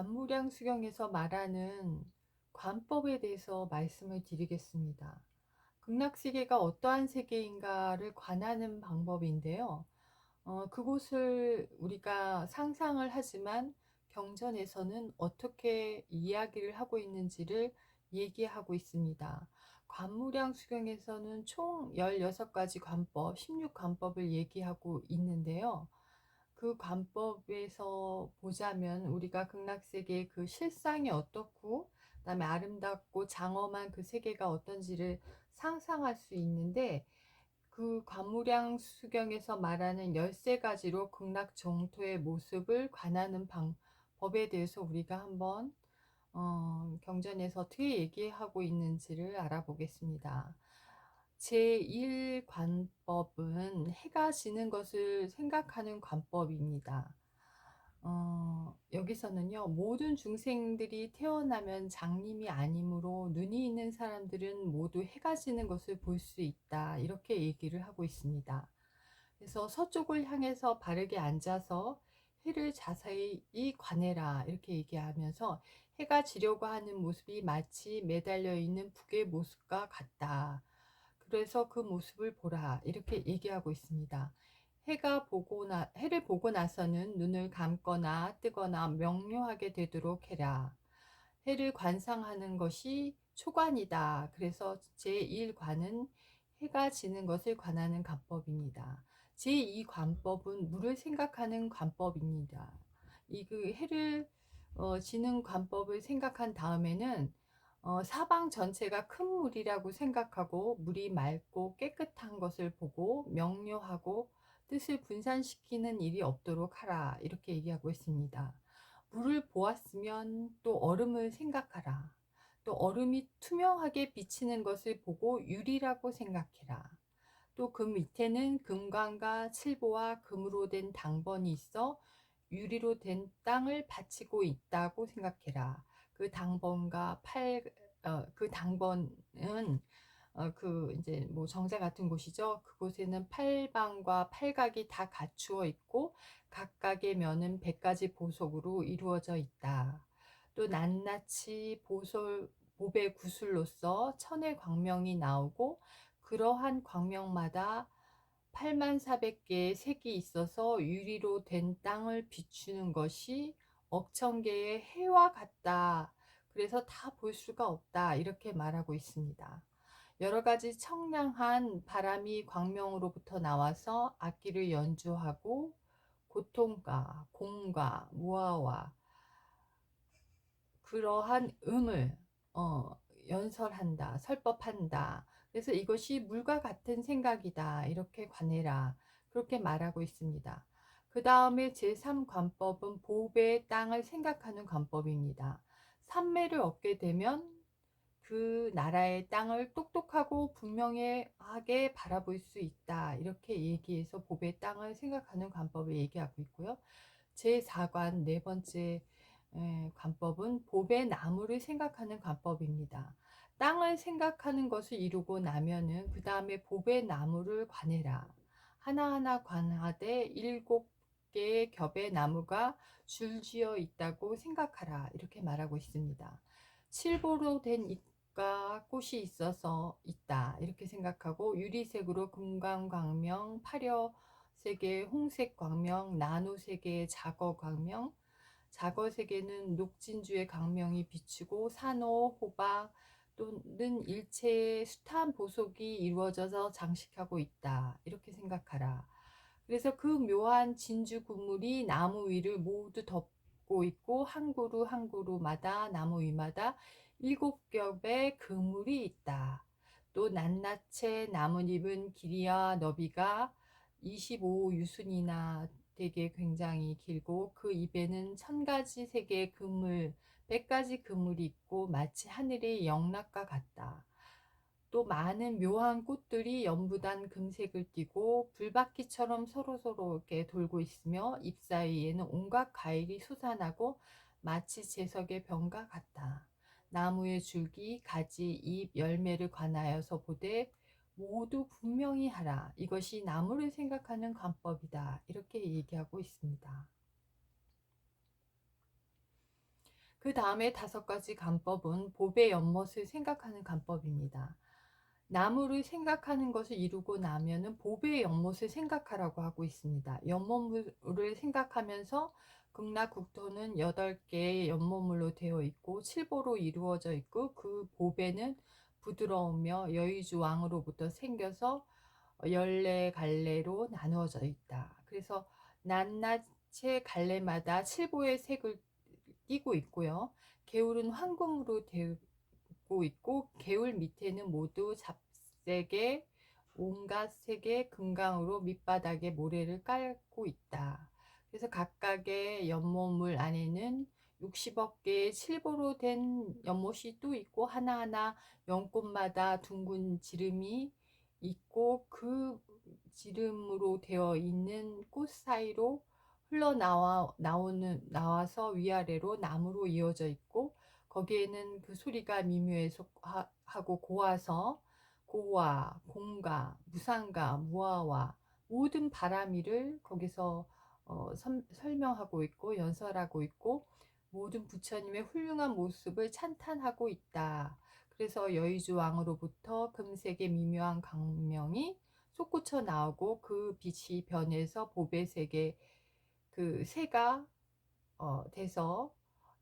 관무량 수경에서 말하는 관법에 대해서 말씀을 드리겠습니다. 극락세계가 어떠한 세계인가를 관하는 방법인데요. 어, 그곳을 우리가 상상을 하지만 경전에서는 어떻게 이야기를 하고 있는지를 얘기하고 있습니다. 관무량 수경에서는 총 16가지 관법, 16관법을 얘기하고 있는데요. 그 관법에서 보자면 우리가 극락세계의 그 실상이 어떻고 그다음에 아름답고 장엄한 그 세계가 어떤지를 상상할 수 있는데 그 관무량 수경에서 말하는 13가지로 극락 정토의 모습을 관하는 방법에 대해서 우리가 한번 어, 경전에서 어떻게 얘기하고 있는지를 알아보겠습니다. 제1관법은 해가 지는 것을 생각하는 관법입니다. 어, 여기서는요, 모든 중생들이 태어나면 장님이 아니므로 눈이 있는 사람들은 모두 해가 지는 것을 볼 수 있다. 이렇게 얘기를 하고 있습니다. 그래서 서쪽을 향해서 바르게 앉아서 해를 자세히 관해라. 이렇게 얘기하면서 해가 지려고 하는 모습이 마치 매달려 있는 북의 모습과 같다. 그래서 그 모습을 보라 이렇게 얘기하고 있습니다. 해가 보고 나 해를 보고 나서는 눈을 감거나 뜨거나 명료하게 되도록 해라. 해를 관상하는 것이 초관이다. 그래서 제1관은 해가 지는 것을 관하는 관법입니다. 제2관법은 물을 생각하는 관법입니다. 이 그 해를 어, 지는 관법을 생각한 다음에는 어, 사방 전체가 큰 물이라고 생각하고 물이 맑고 깨끗한 것을 보고 명료하고 뜻을 분산시키는 일이 없도록 하라 이렇게 얘기하고 있습니다. 물을 보았으면 또 얼음을 생각하라. 또 얼음이 투명하게 비치는 것을 보고 유리라고 생각해라. 또 그 밑에는 금광과 칠보와 금으로 된 당번이 있어 유리로 된 땅을 바치고 있다고 생각해라. 그 당번과 팔, 어, 그 당번은 어, 그 이제 뭐 정자 같은 곳이죠. 그곳에는 팔방과 팔각이 다 갖추어 있고 각각의 면은 백가지 보석으로 이루어져 있다. 또 낱낱이 보솔 보배 구슬로서 천의 광명이 나오고 그러한 광명마다 8만 400개의 색이 있어서 유리로 된 땅을 비추는 것이 억천 개의 해와 같다. 그래서 다 볼 수가 없다. 이렇게 말하고 있습니다. 여러 가지 청량한 바람이 광명으로부터 나와서 악기를 연주하고 고통과 공과 무아와 그러한 음을 어, 연설한다, 설법한다. 그래서 이것이 물과 같은 생각이다. 이렇게 관해라. 그렇게 말하고 있습니다. 그 다음에 제3관법은 보배의 땅을 생각하는 관법입니다. 삼매를 얻게 되면 그 나라의 땅을 똑똑하고 분명하게 바라볼 수 있다. 이렇게 얘기해서 보배의 땅을 생각하는 관법을 얘기하고 있고요. 제4관 네 번째 관법은 보배 나무를 생각하는 관법입니다. 땅을 생각하는 것을 이루고 나면은 그 다음에 보배 나무를 관해라. 하나하나 관하되 일곱 개의 겹의 나무가 줄지어 있다고 생각하라. 이렇게 말하고 있습니다. 칠보로 된 잎과 꽃이 있어서 있다. 이렇게 생각하고 유리색으로 금광광명, 파려색의 홍색 광명, 나노색의 작어 광명, 작어색에는 녹진주의 광명이 비추고 산호, 호박 또는 일체의 숱한 보석이 이루어져서 장식하고 있다. 이렇게 생각하라. 그래서 그 묘한 진주 구물이 나무 위를 모두 덮고 있고 한 그루 한 그루마다 나무 위마다 일곱 겹의 그물이 있다. 또 낱낱의 나뭇잎은 길이와 너비가 25 유순이나 되게 굉장히 길고 그 입에는 천 가지 색의 그물, 백 가지 그물이 있고 마치 하늘의 영락과 같다. 또 많은 묘한 꽃들이 연부단 금색을 띠고 불바퀴처럼 서로서로 이렇게 돌고 있으며 잎 사이에는 온갖 과일이 솟아나고 마치 제석의 병과 같다. 나무의 줄기, 가지, 잎, 열매를 관하여서 보되 모두 분명히 하라. 이것이 나무를 생각하는 관법이다. 이렇게 얘기하고 있습니다. 그 다음에 다섯 가지 간법은 보배 연못을 생각하는 간법입니다. 나무를 생각하는 것을 이루고 나면은 보배의 연못을 생각하라고 하고 있습니다. 연못물을 생각하면서 극락국토는 8개의 연못물로 되어 있고 칠보로 이루어져 있고 그 보배는 부드러우며 여의주 왕으로부터 생겨서 열네 갈래로 나누어져 있다. 그래서 낱낱의 갈래마다 칠보의 색을 띠고 있고요. 개울은 황금으로 되 고 있고 개울 밑에는 모두 잡색의 온갖 색의 금강으로 밑바닥에 모래를 깔고 있다. 그래서 각각의 연못물 안에는 60억 개의 칠보로 된 연못이 또 있고 하나하나 연꽃마다 둥근 지름이 있고 그 지름으로 되어 있는 꽃 사이로 흘러나와 나오는 나와서 위아래로 나무로 이어져 있고 거기에는 그 소리가 미묘해서 하고 고와서 고와, 공가, 무상가, 무아와 모든 바람이를 거기서 어, 선, 설명하고 있고 연설하고 있고 모든 부처님의 훌륭한 모습을 찬탄하고 있다. 그래서 여의주 왕으로부터 금색의 미묘한 강명이 솟구쳐 나오고 그 빛이 변해서 보배 색의 그 새가 어, 돼서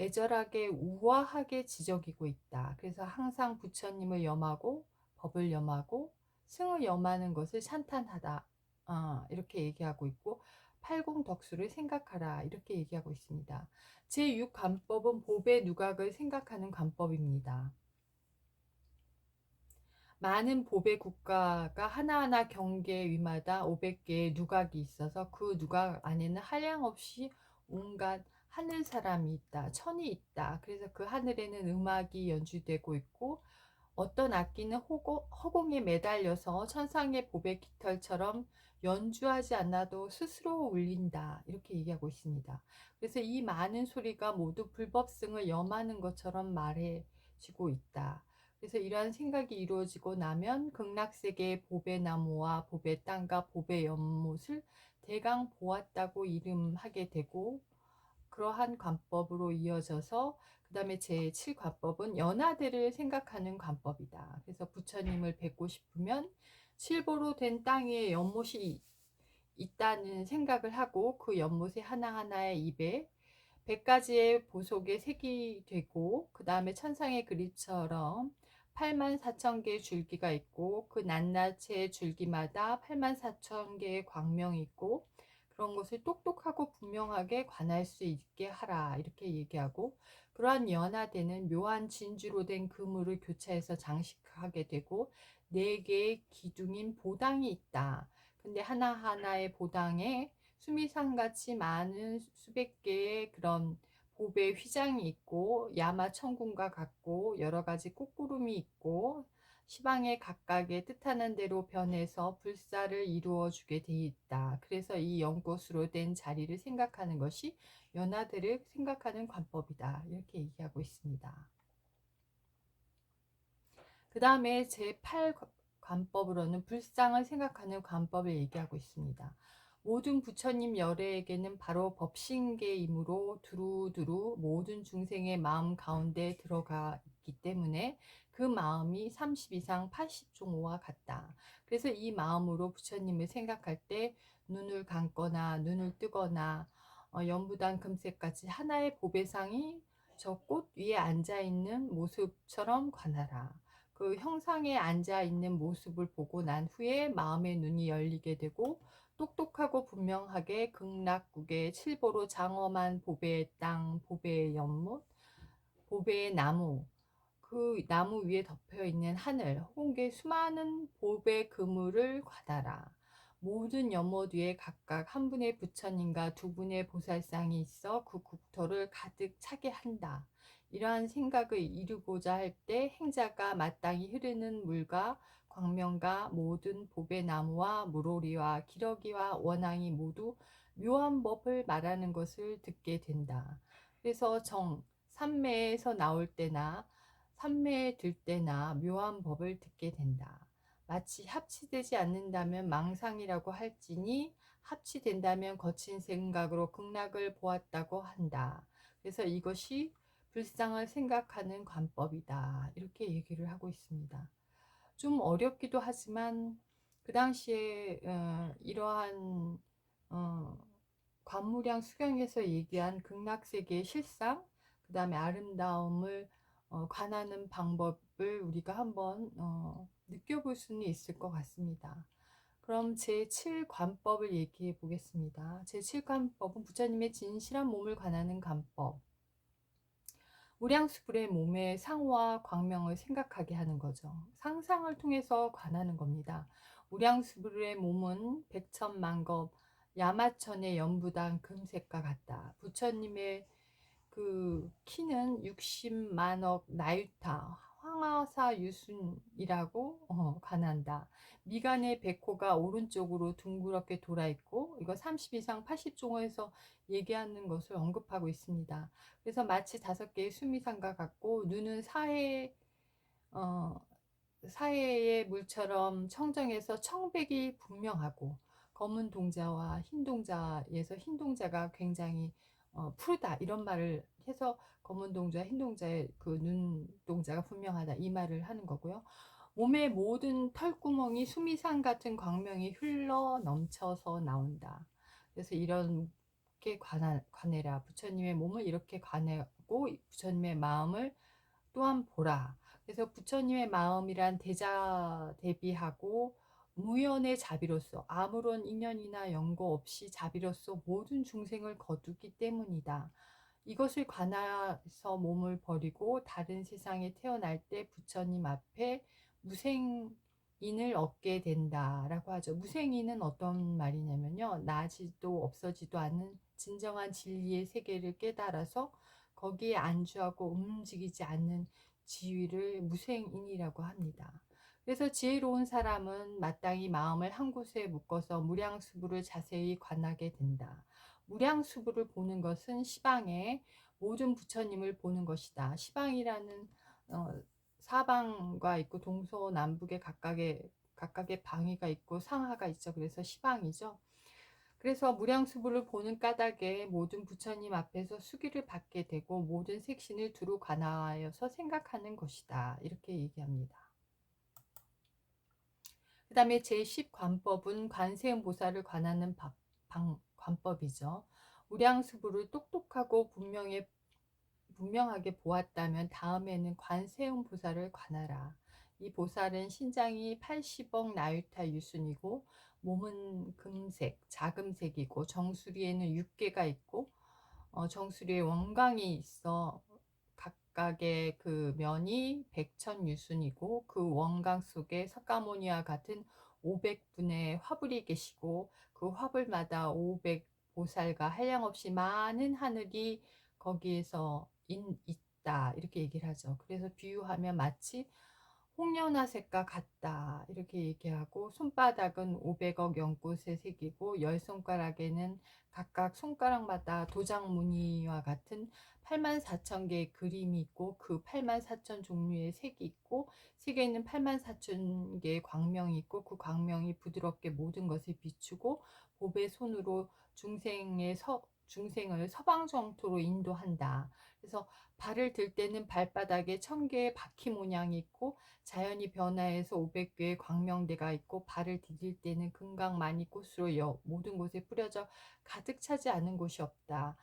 애절하게 우아하게 지적이고 있다. 그래서 항상 부처님을 염하고 법을 염하고 승을 염하는 것을 찬탄하다. 어, 이렇게 얘기하고 있고 팔공덕수를 생각하라 이렇게 얘기하고 있습니다. 제6관법은 보배 누각을 생각하는 관법입니다. 많은 보배 국가가 하나하나 경계 위마다 500개의 누각이 있어서 그 누각 안에는 한량없이 온갖 하늘 사람이 있다, 천이 있다. 그래서 그 하늘에는 음악이 연주되고 있고 어떤 악기는 호고, 허공에 매달려서 천상의 보배 깃털처럼 연주하지 않아도 스스로 울린다. 이렇게 얘기하고 있습니다. 그래서 이 많은 소리가 모두 불법승을 염하는 것처럼 말해지고 있다. 그래서 이러한 생각이 이루어지고 나면 극락세계의 보배나무와 보배 땅과 보배 연못을 대강 보았다고 이름하게 되고 그러한 관법으로 이어져서 그 다음에 제7관법은 연하대를 생각하는 관법이다. 그래서 부처님을 뵙고 싶으면 칠보로 된땅 위에 연못이 있다는 생각을 하고 그 연못의 하나하나의 입에 100가지의 보석의 색이 되고 그 다음에 천상의 그림처럼 8만 4천 개의 줄기가 있고 그 낱낱의 줄기마다 8만 4천 개의 광명이 있고 그런 것을 똑똑하고 분명하게 관할 수 있게 하라 이렇게 얘기하고 그러한 연화되는 묘한 진주로 된 그물을 교차해서 장식하게 되고 네 개의 기둥인 보당이 있다. 근데 하나하나의 보당에 수미상같이 많은 수백 개의 그런 보배 휘장이 있고 야마 천군과 같고 여러 가지 꽃구름이 있고 시방에 각각의 뜻하는 대로 변해서 불사를 이루어 주게 돼 있다. 그래서 이 연꽃으로 된 자리를 생각하는 것이 연화대를 생각하는 관법이다. 이렇게 얘기하고 있습니다. 그 다음에 제8 관법으로는 불상을 생각하는 관법을 얘기하고 있습니다. 모든 부처님 열애에게는 바로 법신계이므로 두루두루 모든 중생의 마음 가운데 들어가 있기 때문에 그 마음이 30 이상 80종호와 같다. 그래서 이 마음으로 부처님을 생각할 때 눈을 감거나 눈을 뜨거나 어, 연부단 금색같이 하나의 보배상이 저 꽃 위에 앉아 있는 모습처럼 관하라. 그 형상에 앉아 있는 모습을 보고 난 후에 마음의 눈이 열리게 되고 똑똑하고 분명하게 극락국의 칠보로 장엄한 보배의 땅, 보배의 연못, 보배의 나무, 그 나무 위에 덮여 있는 하늘, 홍계 수많은 보배 그물을 과다라. 모든 연못 위에 각각 한 분의 부처님과 두 분의 보살상이 있어 그 국토를 가득 차게 한다. 이러한 생각을 이루고자 할 때 행자가 마땅히 흐르는 물과 광명과 모든 보배나무와 물오리와 기러기와 원앙이 모두 묘한 법을 말하는 것을 듣게 된다. 그래서 정, 삼매에서 나올 때나 삼매에 들 때나 묘한 법을 듣게 된다. 마치 합치되지 않는다면 망상이라고 할지니 합치된다면 거친 생각으로 극락을 보았다고 한다. 그래서 이것이 불상을 생각하는 관법이다. 이렇게 얘기를 하고 있습니다. 좀 어렵기도 하지만 그 당시에 어, 이러한 어, 관무량 수경에서 얘기한 극락세계의 실상, 그 다음에 아름다움을 어, 관하는 방법을 우리가 한번 어, 느껴볼 수는 있을 것 같습니다. 그럼 제7관법을 얘기해 보겠습니다. 제7관법은 부처님의 진실한 몸을 관하는 관법. 우량수불의 몸의 상호와 광명을 생각하게 하는 거죠. 상상을 통해서 관하는 겁니다. 우량수불의 몸은 백천만겁 야마천의 연부당 금색과 같다. 부처님의 그 키는 60만억 나유타 황하사 유순이라고 어, 관한다. 미간의 백호가 오른쪽으로 둥그렇게 돌아 있고 이거 30 이상 80종에서 얘기하는 것을 언급하고 있습니다. 그래서 마치 다섯 개의 수미상과 같고 눈은 사해 어, 사해의 물처럼 청정해서 청백이 분명하고 검은 동자와 흰 동자에서 흰 동자가 굉장히 어, 푸르다 이런 말을 해서 검은 동자, 흰 동자의 그 눈 동자가 분명하다 이 말을 하는 거고요. 몸의 모든 털구멍이 수미상 같은 광명이 흘러 넘쳐서 나온다. 그래서 이렇게 관하, 관해라. 부처님의 몸을 이렇게 관하고 부처님의 마음을 또한 보라. 그래서 부처님의 마음이란 대자 대비하고 무연의 자비로서 아무런 인연이나 연고 없이 자비로서 모든 중생을 거두기 때문이다. 이것을 관하서 몸을 버리고 다른 세상에 태어날 때 부처님 앞에 무생인을 얻게 된다라고 하죠. 무생인은 어떤 말이냐면요. 나지도 없어지도 않는 진정한 진리의 세계를 깨달아서 거기에 안주하고 움직이지 않는 지위를 무생인이라고 합니다. 그래서 지혜로운 사람은 마땅히 마음을 한 곳에 묶어서 무량수부를 자세히 관하게 된다. 무량수부를 보는 것은 시방의 모든 부처님을 보는 것이다. 시방이라는 어, 사방과 있고 동서남북에 각각의 각각의 방위가 있고 상하가 있죠. 그래서 시방이죠. 그래서 무량수부를 보는 까닭에 모든 부처님 앞에서 수기를 받게 되고 모든 색신을 두루 관하여서 생각하는 것이다. 이렇게 얘기합니다. 그 다음에 제10관법은 관세음 보살을 관하는 방, 방, 관법이죠. 우량수부를 똑똑하고 분명히, 분명하게 보았다면 다음에는 관세음 보살을 관하라. 이 보살은 신장이 80억 나유타 유순이고 몸은 금색, 자금색이고 정수리에는 6개가 있고 어, 정수리에 원광이 있어 각각의 그 면이 백천유순이고 그 원광 속에 석가모니와 같은 500분의 화불이 계시고 그 화불마다 500 보살과 한량없이 많은 하늘이 거기에서 인, 있다 이렇게 얘기를 하죠. 그래서 비유하면 마치 홍련화색과 같다. 이렇게 얘기하고 손바닥은 500억 연꽃에 새기고 열 손가락에는 각각 손가락마다 도장 무늬와 같은 8만 4천 개의 그림이 있고 그 8만 4천 종류의 색이 있고 색에는 8만 4천 개의 광명이 있고 그 광명이 부드럽게 모든 것을 비추고 보배 손으로 중생의 서, 중생을 서방 정토로 인도한다. 그래서 발을 들 때는 발바닥에 천 개의 바퀴 모양이 있고 자연이 변화해서 500개의 광명대가 있고 발을 디딜 때는 금강만이 꽃으로 모든 곳에 뿌려져 가득 차지 않은 곳이 없다.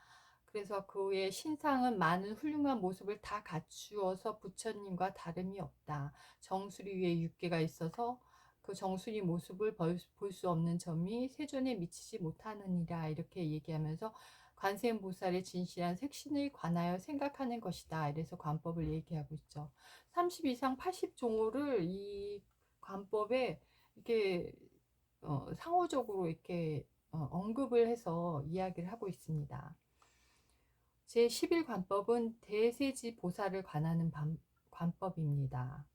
그래서 그의 신상은 많은 훌륭한 모습을 다 갖추어서 부처님과 다름이 없다. 정수리 위에 육개가 있어서 그 정수리 모습을 볼 수 없는 점이 세존에 미치지 못하느니라 이렇게 얘기하면서 관세음 보살의 진실한 색신을 관하여 생각하는 것이다. 이래서 관법을 얘기하고 있죠. 30 이상 80종호를 이 관법에 이렇게 어, 상호적으로 이렇게 어, 언급을 해서 이야기를 하고 있습니다. 제11관법은 대세지 보살을 관하는 반, 관법입니다.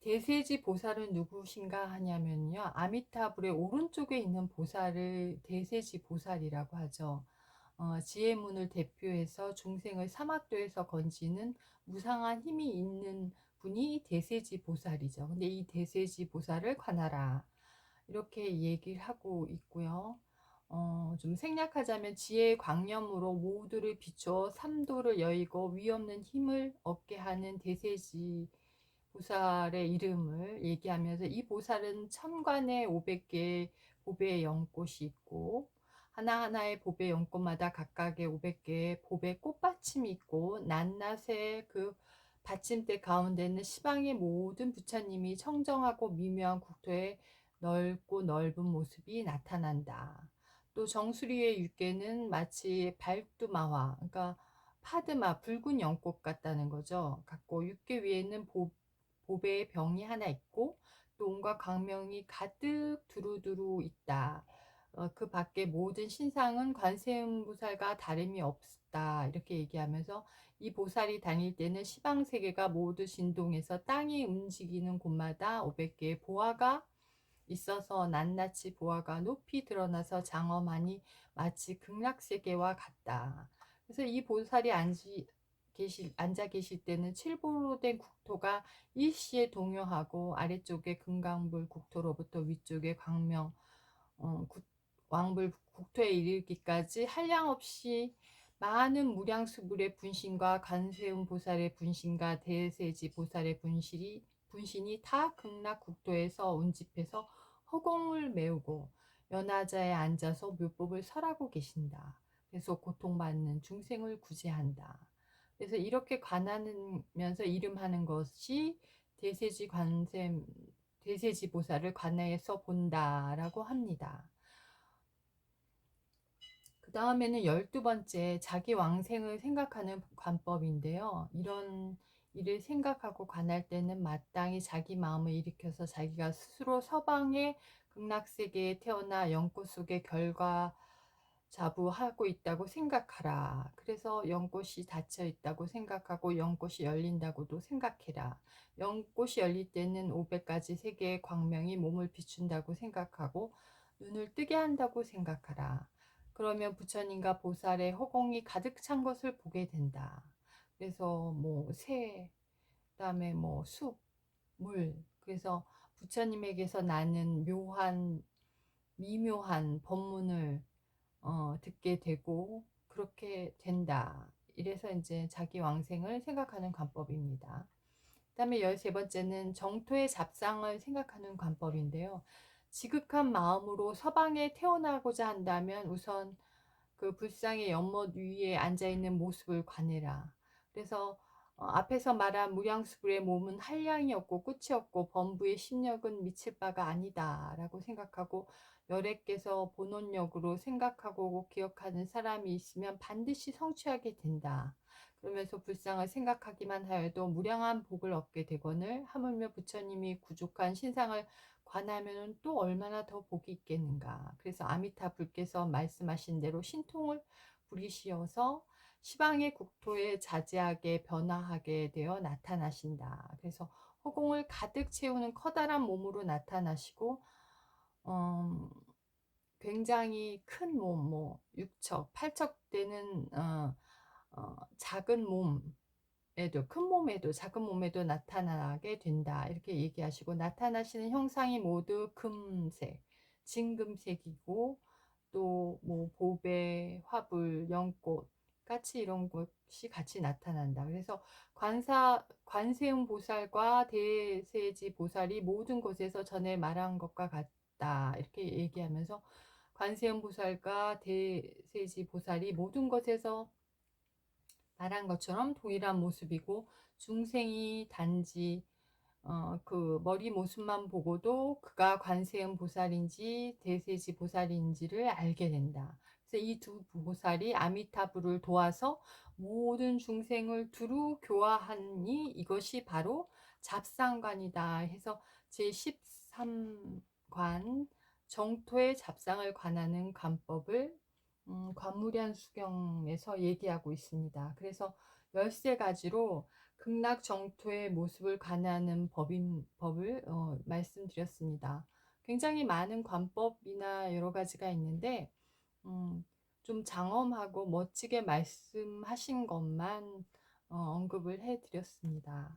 대세지 보살은 누구신가 하냐면요. 아미타불의 오른쪽에 있는 보살을 대세지 보살이라고 하죠. 어, 지혜 문을 대표해서 중생을 사막도에서 건지는 무상한 힘이 있는 분이 대세지 보살이죠. 근데 이 대세지 보살을 관하라. 이렇게 얘기를 하고 있고요. 어, 좀 생략하자면 지혜의 광념으로 모두를 비추어 삼도를 여의고 위없는 힘을 얻게 하는 대세지 보살의 이름을 얘기하면서 이 보살은 천관에 500개의 보배의 연꽃이 있고 하나하나의 보배 연꽃마다 각각의 500개의 보배 꽃받침이 있고 낱낱의 그 받침대 가운데는 시방의 모든 부처님이 청정하고 미묘한 국토에 넓고 넓은 모습이 나타난다. 또 정수리의 육계는 마치 발두마화, 그러니까 파드마, 붉은 연꽃 같다는 거죠. 같고 육계 위에는 보, 보배의 병이 하나 있고 또 온갖 광명이 가득 두루두루 있다. 어, 그 밖에 모든 신상은 관세음 보살과 다름이 없다. 이렇게 얘기하면서 이 보살이 다닐 때는 시방 세계가 모두 진동해서 땅이 움직이는 곳마다 500개의 보화가 있어서 낱낱이 보화가 높이 드러나서 장엄하니 마치 극락 세계와 같다. 그래서 이 보살이 앉이, 계실, 앉아 계실 때는 칠보로 된 국토가 일시에 동요하고 아래쪽에 금강불 국토로부터 위쪽에 광명 어, 국, 왕불 국토에 이르기까지 한량없이 많은 무량수불의 분신과 관세음 보살의 분신과 대세지 보살의 분실이 분신이 타 극락 국토에서 운집해서 허공을 메우고 연하자에 앉아서 묘법을 설하고 계신다. 그래서 고통받는 중생을 구제한다. 그래서 이렇게 관하면서 이름하는 것이 대세지 관셈 대세지 보살을 관해서 본다라고 합니다. 그 다음에는 열두 번째 자기 왕생을 생각하는 관법인데요. 이런 일을 생각하고 관할 때는 마땅히 자기 마음을 일으켜서 자기가 스스로 서방의 극락세계에 태어나 연꽃 속의 결과 자부하고 있다고 생각하라. 그래서 연꽃이 닫혀 있다고 생각하고 연꽃이 열린다고도 생각해라. 연꽃이 열릴 때는 500가지 세계의 광명이 몸을 비춘다고 생각하고 눈을 뜨게 한다고 생각하라. 그러면 부처님과 보살의 허공이 가득 찬 것을 보게 된다. 그래서 뭐 새, 그다음에 뭐 숲, 물. 그래서 부처님에게서 나는 묘한 미묘한 법문을 어, 듣게 되고 그렇게 된다. 이래서 이제 자기 왕생을 생각하는 관법입니다. 그 다음에 열세 번째는 정토의 잡상을 생각하는 관법인데요. 지극한 마음으로 서방에 태어나고자 한다면 우선 그 불상의 연못 위에 앉아 있는 모습을 관해라. 그래서 어, 앞에서 말한 무량수불의 몸은 한량이 없고 끝이 없고 범부의 심력은 미칠 바가 아니다 라고 생각하고 열애께서 본원력으로 생각하고 기억하는 사람이 있으면 반드시 성취하게 된다. 그러면서 불상을 생각하기만 하여도 무량한 복을 얻게 되거늘 하물며 부처님이 구족한 신상을 관하면 또 얼마나 더 복이 있겠는가. 그래서 아미타 불께서 말씀하신 대로 신통을 부리시어서 시방의 국토에 자제하게 변화하게 되어 나타나신다. 그래서 허공을 가득 채우는 커다란 몸으로 나타나시고 음, 굉장히 큰 몸, 뭐 육척, 팔척 되는 어, 어, 작은 몸에도 큰 몸에도 작은 몸에도 나타나게 된다 이렇게 얘기하시고 나타나시는 형상이 모두 금색, 진금색이고 또 뭐 보배, 화불, 연꽃 같이 이런 것이 같이 나타난다. 그래서 관사 관세음 보살과 대세지 보살이 모든 곳에서 전에 말한 것과 같 다 이렇게 얘기하면서 관세음 보살과 대세지 보살이 모든 것에서 말한 것처럼 동일한 모습이고 중생이 단지 어, 그 머리 모습만 보고도 그가 관세음 보살인지 대세지 보살인지를 알게 된다. 그래서 이 두 보살이 아미타불을 도와서 모든 중생을 두루 교화하니 이것이 바로 잡상관이다 해서 제 13 관 정토의 잡상을 관하는 관법을 음, 관무량 수경에서 얘기하고 있습니다. 그래서 13가지로 극락 정토의 모습을 관하는 법인, 법을 어, 말씀드렸습니다. 굉장히 많은 관법이나 여러 가지가 있는데 음, 좀 장엄하고 멋지게 말씀하신 것만 어, 언급을 해드렸습니다.